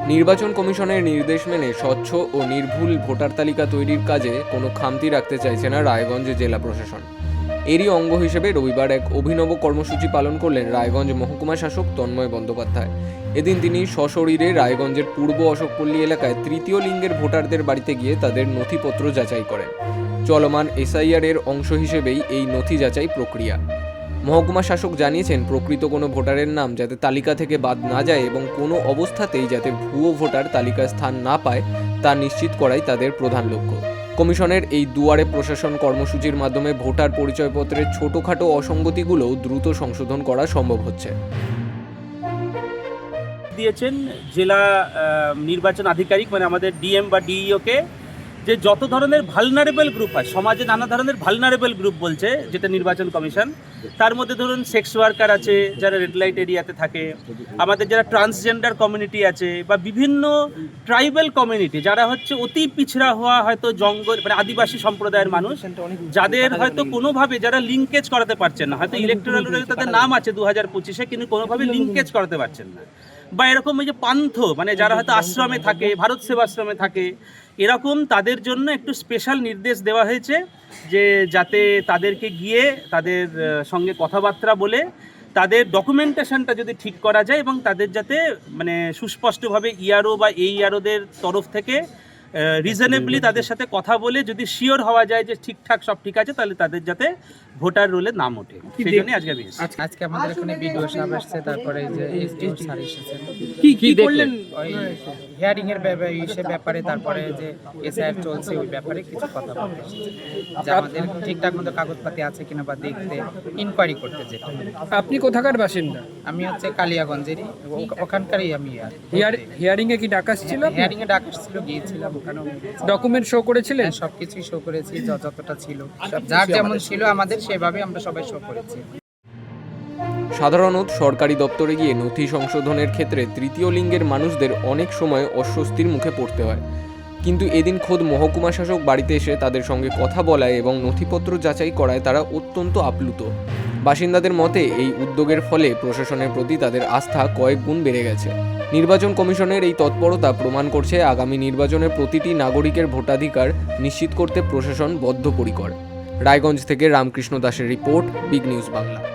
নির্বাচন কমিশনের নির্দেশ মেনে স্বচ্ছ ও নির্ভুল ভোটার তালিকা তৈরির কাজে কোনো খামতি রাখতে চাইছে না রায়গঞ্জ জেলা প্রশাসন। এরই অঙ্গ হিসেবে রবিবার এক অভিনব কর্মসূচি পালন করলেন রায়গঞ্জ মহকুমা শাসক তন্ময় বন্দ্যোপাধ্যায়। এদিন তিনি সশরীরে রায়গঞ্জের পূর্ব অশোকপল্লী এলাকায় তৃতীয় লিঙ্গের ভোটারদের বাড়িতে গিয়ে তাদের নথিপত্র যাচাই করেন। চলমান এসআইআর এর অংশ হিসেবেই এই নথি যাচাই প্রক্রিয়া। মহকুমা শাসক জানিয়েছেন, প্রকৃত কোনো ভোটারের নাম যাতে তালিকা থেকে বাদ না যায় এবং কোনো অবস্থাতেই যাতে ভুয়ো ভোটার তালিকায় স্থান না পায়, তা নিশ্চিত করাই তাদের প্রধান লক্ষ্য। কমিশনের এই দুয়ারে প্রশাসন কর্মসূচির মাধ্যমে ভোটার পরিচয়পত্রের ছোটোখাটো অসঙ্গতিগুলোও দ্রুত সংশোধন করা সম্ভব হচ্ছে। দিয়েছেন জেলা নির্বাচন আধিকারিক মানে আমাদের ডিএম বা ডিইওকে যে যত ধরনের ভালনারেবল গ্রুপ হয় সমাজে নানা ধরনের ভালনারেবল গ্রুপ বলছে যেটা নির্বাচন কমিশন তার মধ্যে ধরুন সেক্স ওয়ার্কার আছে যারা রেড লাইট এরিয়াতে থাকে আমাদের যারা ট্রান্সজেন্ডার কমিউনিটি আছে বা বিভিন্ন ট্রাইবাল কমিউনিটি যারা হচ্ছে অতি পিছড়া হওয়া হয়তো জঙ্গল মানে আদিবাসী সম্প্রদায়ের মানুষ যাদের হয়তো কোনোভাবে যারা লিঙ্কেজ করাতে পারছেন না হয়তো ইলেকট্রাল তাদের নাম আছে দু হাজার পঁচিশে কিন্তু কোনোভাবে লিঙ্কেজ করাতে পারছেন না। বা এরকম ওই যে পান্থ মানে যারা হয়তো আশ্রমে থাকে, ভারত সেবাশ্রমে থাকে, এরকম তাদের জন্য একটু স্পেশাল নির্দেশ দেওয়া হয়েছে যে যাতে তাদেরকে গিয়ে তাদের সঙ্গে কথাবার্তা বলে তাদের ডকুমেন্টেশনটা যদি ঠিক করা যায় এবং তাদের যাতে মানে সুস্পষ্টভাবে ইয়ারও বা এই ইয়ারোদের তরফ থেকে রিজনেবলি তাদের সাথে কথা বলে যদি শিওর হওয়া যায় যে ঠিকঠাক সব ঠিক আছে তাহলে তাদের যাতে ভোটার রোলে নাম ওঠে। সেই জন্যই আজকে আমি এসেছি। আজকে আমাদের এখানে ভিডিও সাহেব আসছে তারপরে যে এসডিও স্যার এসেছেন। কি কি করলেন? ওই হিয়ারিং এর ব্যাপারে ব্যাপারে তারপরে যে এসআইআর চলছে ওই ব্যাপারে কিছু কথা বলতে যে আমাদের ঠিকঠাক মতো কাগজপাতি আছে কিনা বা দেখতে ইনকোয়ারি করতে যেটা আপনি কোথাকার বাসিন্দা? আমি হচ্ছে কালিয়াগঞ্জেরই। ওখানকারই আমি হিয়ারিং এ কি ডাকা ছিল হিয়ারিং এ ডাক ছিল গিয়েছিলাম ওখানেও ডকুমেন্ট শো করেছিলেন? সব কিছুই শো করেছি য- যতটা ছিল। যার যেমন ছিল আমাদের সেভাবে আমরা সবাই শো করেছি। সাধারণত সরকারি দপ্তরে গিয়ে নথি সংশোধনের ক্ষেত্রে তৃতীয় লিঙ্গের মানুষদের অনেক সময় অস্বস্তির মুখে পড়তে হয়। কিন্তু এদিন খোদ মহকুমা শাসক বাড়িতে এসে তাদের সঙ্গে কথা বলায় এবং নথিপত্র যাচাই করায় তারা অত্যন্ত আপ্লুত। বাসিন্দাদের মতে, এই উদ্যোগের ফলে প্রশাসনের প্রতি তাদের আস্থা কয়েক গুণ বেড়ে গেছে। নির্বাচন কমিশনের এই তৎপরতা প্রমাণ করছে আগামী নির্বাচনে প্রতিটি নাগরিকের ভোটাধিকার নিশ্চিত করতে প্রশাসন বদ্ধপরিকর। রায়গঞ্জ থেকে রামকৃষ্ণ দাসের রিপোর্ট, বিগ নিউজ বাংলা।